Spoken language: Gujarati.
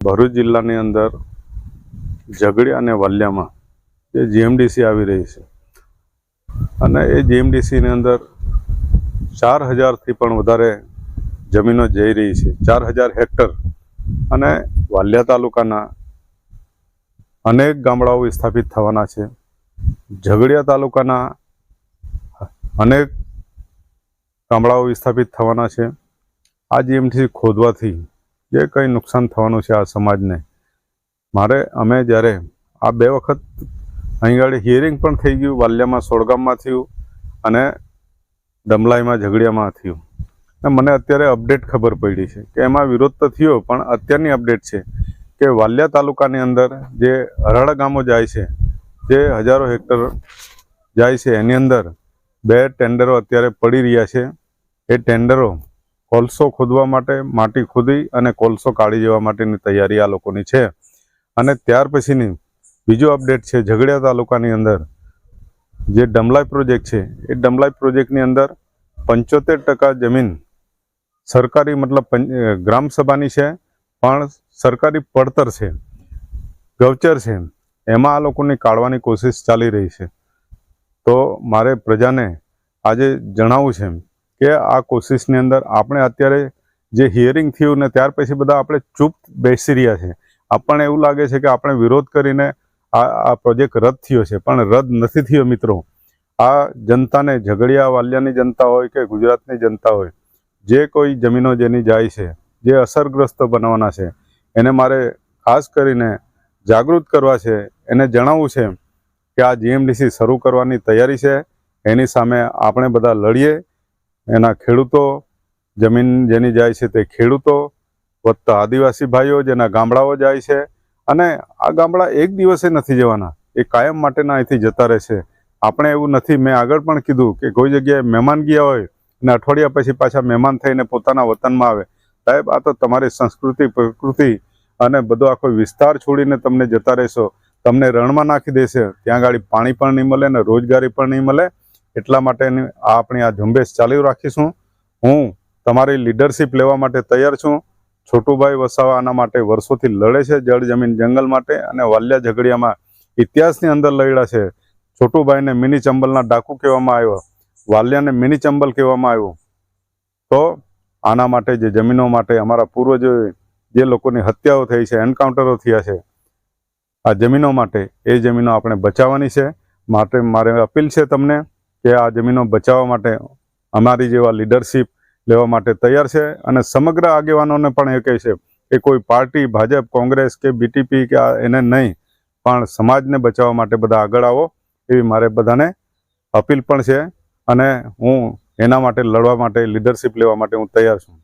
ભરૂચ જિલ્લાની અંદર ઝઘડી અને વાલિયામાં જે જીએમડીસી આવી રહી છે. અને એ જીએમડીસીની અંદર ચાર હજારથી પણ વધારે જમીનો જઈ રહી છે. ચાર હજાર હેક્ટર અને વાલિયા તાલુકાના અનેક ગામડાઓ વિસ્થાપિત થવાના છે. ઝઘડિયા તાલુકાના અનેક ગામડાઓ વિસ્થાપિત થવાના છે. આ જીએમટીસી ખોદવાથી જે કંઈ નુકસાન થવાનું છે આ સમાજને. મારે અમે જ્યારે આ બે વખત અહીં આગળ હિયરિંગ પણ થઈ ગયું, વાલિયામાં સોળગામમાં થયું અને ડમલાઈમાં ઝઘડિયામાં થયું. મને અત્યારે અપડેટ ખબર પડી છે કે એમાં વિરોધ તો થયો, પણ અત્યારની અપડેટ છે કે વાલિયા તાલુકાની અંદર જે હરાળા ગામો જાય છે, જે હજારો હેક્ટર જાય છે, એની અંદર બે ટેન્ડરો અત્યારે પડી રહ્યા છે. એ ટેન્ડરો કોલસો ખોદવા માટે માટી ખોદી અને કોલસો કાઢી જવા માટેની તૈયારી આ લોકોની છે. અને ત્યાર પછીની બીજો અપડેટ છે ઝઘડિયા તાલુકાની અંદર. જે ડમલાઈ પ્રોજેક્ટ છે, એ ડમલાઈ પ્રોજેક્ટની અંદર પંચોતેર ટકા જમીન સરકારી મતલબ ગ્રામ સભાની છે, પણ સરકારી પડતર છે ગૌચર છે. એમાં આ લોકોની કાઢવાની કોશિશ ચાલી રહી છે. તો મારે પ્રજાને આજે જણાવવું છે કે આ કોશિશની અંદર આપણે અત્યારે જે હિયરિંગ થયું ને ત્યાર પછી બધા આપણે ચૂપ બેસી રહ્યા છે. આપણને એવું લાગે છે કે આપણે વિરોધ કરીને આ આ પ્રોજેક્ટ રદ થયો છે, પણ રદ નથી થયો મિત્રો. આ જનતાને ઝઘડિયા વાલિયાની જનતા હોય કે ગુજરાતની જનતા હોય, જે કોઈ જમીનો જેની જાય છે, જે અસરગ્રસ્ત બનવાના છે, એને મારે ખાસ કરીને જાગૃત કરવા છે, એને જણાવવું છે કે આ જીએમડીસી શરૂ કરવાની તૈયારી છે. એની સામે આપણે બધા લડીએ. એના ખેડૂતો, જમીન જેની જાય છે તે ખેડૂતો વધતા આદિવાસી ભાઈઓ જેના ગામડાઓ જાય છે. અને આ ગામડા એક દિવસે નથી જવાના, એ કાયમ માટેના અહીંથી જતા રહેશે આપણે એવું નથી, મેં આગળ પણ કીધું કે કોઈ જગ્યાએ મહેમાન ગયા હોય અને અઠવાડિયા પછી પાછા મહેમાન થઈને પોતાના વતનમાં આવે. સાહેબ, આ તો તમારી સંસ્કૃતિ, પ્રકૃતિ અને બધો આખો વિસ્તાર છોડીને તમને જતા રહેશો. તમને રણમાં નાખી દેશે. ત્યાં ગાડી પાણી પણ નહીં મળે ને રોજગારી પણ નહીં મળે. એટલા માટેની આ આપણી આ ઝુંબેશ ચાલુ રાખીશું. હું તમારી લીડરશીપ લેવા માટે તૈયાર છું. છોટુભાઈ વસાવા આના માટે વર્ષોથી લડે છે જળ જમીન જંગલ માટે અને વાલિયા ઝઘડિયામાં ઇતિહાસની અંદર લડ્યા છે. છોટુભાઈને મિની ચંબલના ડાકુ કહેવામાં આવ્યો. વાલિયાને મિની ચંબલ કહેવામાં આવ્યું. તો આના માટે જે જમીનો માટે અમારા પૂર્વજોએ જે લોકોની હત્યાઓ થઈ છે, એન્કાઉન્ટરો થયા છે, આ જમીનો માટે એ જમીનો આપણે બચાવવાની છે. માટે મારે અપીલ છે તમને કે આ જમીનો બચાવવા માટે અમારી જેવા લીડરશીપ લેવા માટે તૈયાર છે અને સમગ્ર આગેવાનોને પણ એ કહે છે કે કોઈ પાર્ટી, ભાજપ, કોંગ્રેસ કે બીટીપી કે એને નહીં, પણ સમાજને બચાવવા માટે બધા આગળ આવો એવી મારે બધાને અપીલ પણ છે અને હું એના માટે લડવા માટે લીડરશીપ લેવા માટે હું તૈયાર છું.